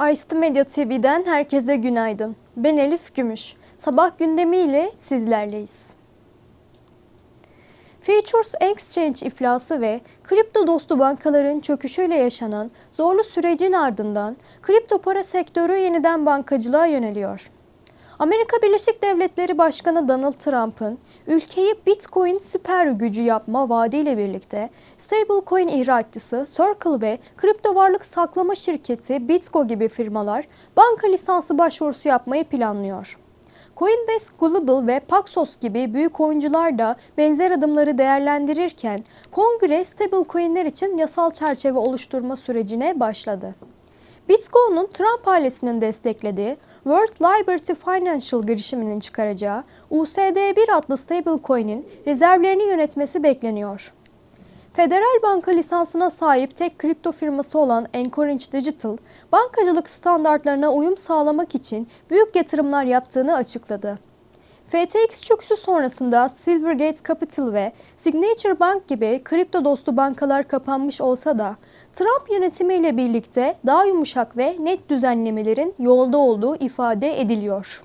Aist Medya TV'den herkese günaydın. Ben Elif Gümüş. Sabah gündemiyle sizlerleyiz. Futures Exchange iflası ve kripto dostu bankaların çöküşüyle yaşanan zorlu sürecin ardından kripto para sektörü yeniden bankacılığa yöneliyor. Amerika Birleşik Devletleri Başkanı Donald Trump'ın ülkeyi Bitcoin süper gücü yapma vaadiyle birlikte stablecoin ihracatçısı Circle ve kripto varlık saklama şirketi Bitgo gibi firmalar banka lisansı başvurusu yapmayı planlıyor. Coinbase Global ve Paxos gibi büyük oyuncular da benzer adımları değerlendirirken kongre stablecoin'ler için yasal çerçeve oluşturma sürecine başladı. Bitcoin'un Trump ailesinin desteklediği World Liberty Financial girişiminin çıkaracağı USD1 adlı stablecoin'in rezervlerini yönetmesi bekleniyor. Federal banka lisansına sahip tek kripto firması olan Anchorage Digital, bankacılık standartlarına uyum sağlamak için büyük yatırımlar yaptığını açıkladı. FTX çöküşü sonrasında Silvergate Capital ve Signature Bank gibi kripto dostu bankalar kapanmış olsa da Trump yönetimiyle birlikte daha yumuşak ve net düzenlemelerin yolda olduğu ifade ediliyor.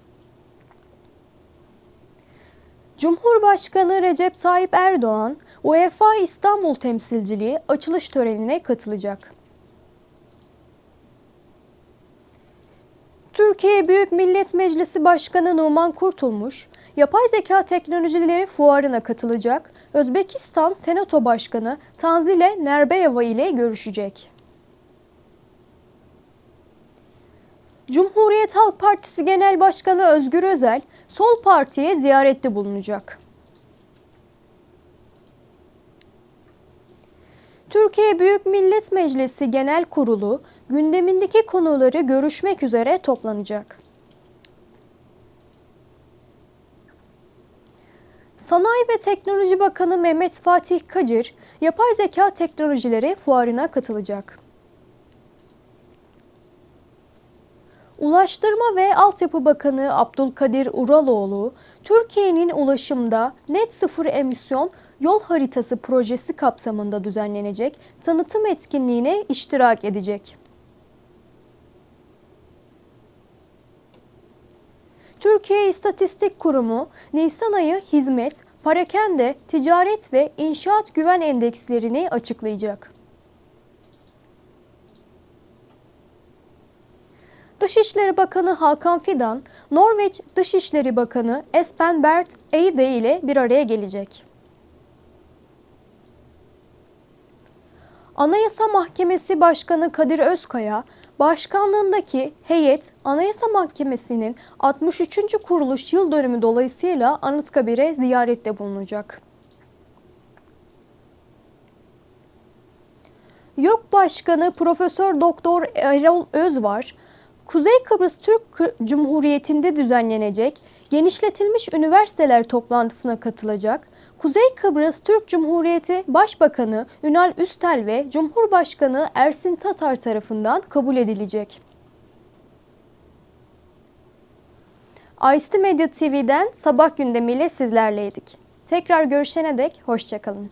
Cumhurbaşkanı Recep Tayyip Erdoğan, UEFA İstanbul temsilciliği açılış törenine katılacak. Türkiye Büyük Millet Meclisi Başkanı Numan Kurtulmuş, yapay zeka teknolojileri fuarına katılacak, Özbekistan Senato Başkanı Tanzile Nerbeyeva ile görüşecek. Cumhuriyet Halk Partisi Genel Başkanı Özgür Özel, Sol Parti'ye ziyarette bulunacak. Türkiye Büyük Millet Meclisi Genel Kurulu gündemindeki konuları görüşmek üzere toplanacak. Sanayi ve Teknoloji Bakanı Mehmet Fatih Kacır, yapay zeka teknolojileri fuarına katılacak. Ulaştırma ve Altyapı Bakanı Abdülkadir Uraloğlu, Türkiye'nin ulaşımda net sıfır emisyon yol haritası projesi kapsamında düzenlenecek tanıtım etkinliğine iştirak edecek. Türkiye İstatistik Kurumu, Nisan ayı hizmet, parakende, ticaret ve inşaat güven endekslerini açıklayacak. Dışişleri Bakanı Hakan Fidan, Norveç Dışişleri Bakanı Espen Bert Eide ile bir araya gelecek. Anayasa Mahkemesi Başkanı Kadir Özkaya, başkanlığındaki heyet Anayasa Mahkemesi'nin 63. kuruluş yıl dönümü dolayısıyla Anıtkabir'e ziyarette bulunacak. YÖK Başkanı Profesör Doktor Erol Özvar, Kuzey Kıbrıs Türk Cumhuriyeti'nde düzenlenecek genişletilmiş üniversiteler toplantısına katılacak. Kuzey Kıbrıs Türk Cumhuriyeti Başbakanı Ünal Üstel ve Cumhurbaşkanı Ersin Tatar tarafından kabul edilecek. Aisti Medya TV'den sabah gündemiyle sizlerleydik. Tekrar görüşene dek hoşçakalın.